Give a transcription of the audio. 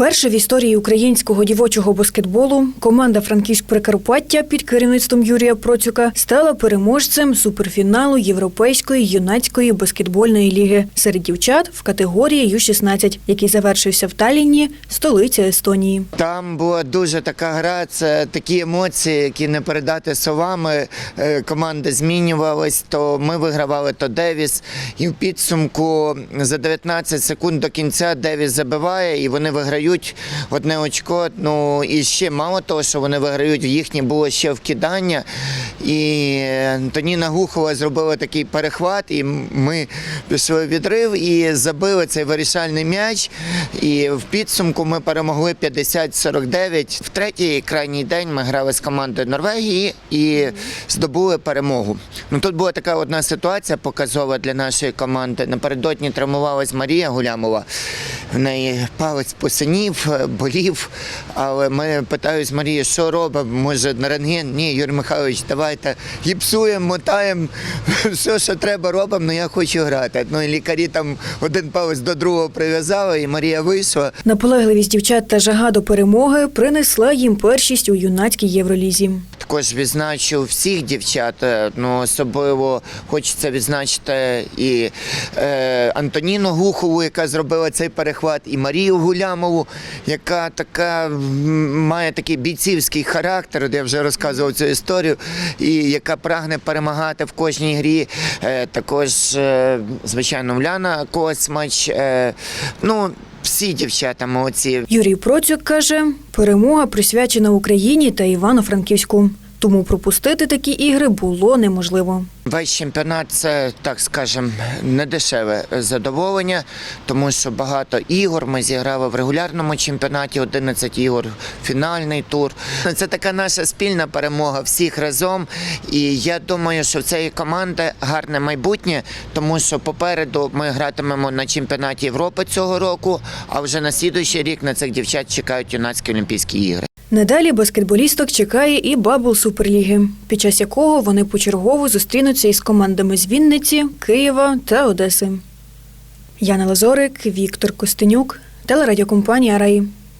Вперше в історії українського дівочого баскетболу команда Франківськ Прикарпаття під керівництвом Юрія Процюка стала переможцем суперфіналу Європейської юнацької баскетбольної ліги серед дівчат в категорії Ю-16, який завершився в Таллінні, столиця Естонії. Там була дуже така гра, це такі емоції, які не передати словами. Е, Команда змінювалась, то ми вигравали, то Девіс. І в підсумку за 19 секунд до кінця Девіс забиває і вони виграють одне очко. Ну і ще мало того, що вони виграють, в їхнє було ще вкидання. І Антоніна Гухова зробила такий перехват, і ми пішли в відрив і забили цей вирішальний м'яч. І в підсумку ми перемогли 50-49. В третій крайній день ми грали з командою Норвегії і здобули перемогу. Ну тут була така одна ситуація показова для нашої команди. Напередодні травмувалась Марія Гулямова. В неї палець посинів, е, болів. Але ми питають Марії, що робимо? Може на рентген? Ні, Юрій Михайлович, давайте гіпсуємо, мотаємо, все, що треба, робимо, але я хочу грати. Ну і лікарі там один палець до другого прив'язали, і Марія вийшла. Наполегливість дівчат та жага до перемоги принесла їм першість у юнацькій євролізі. Також відзначу всіх дівчат. е, Ну особливо хочеться відзначити і е, Антоніну Гухову, яка зробила цей перехват, і Марію Гулямову, яка така має такий бійцівський характер, де я вже розказував цю історію, і яка прагне перемагати в кожній грі. Е, також, е, звичайно, Уляна Космач. Е, ну, всі дівчата молодці. Юрій Процюк каже, перемога присвячена Україні та Івано-Франківську. Тому пропустити такі ігри було неможливо. Весь чемпіонат це, так скажем, недешеве задоволення, тому що багато ігор ми зіграли в регулярному чемпіонаті, 11 ігор, фінальний тур. Це така наша спільна перемога всіх разом. І я думаю, що в цієї команди гарне майбутнє, тому що попереду ми гратимемо на чемпіонаті Європи цього року, а вже на слідуючий рік на цих дівчат чекають юнацькі Олімпійські ігри. Надалі баскетболісток чекає і бабл Суперліги, під час якого вони почергово зустрінуться із командами з Вінниці, Києва та Одеси. Яна Лазорик, Віктор Костенюк, телерадіокомпанія Раї.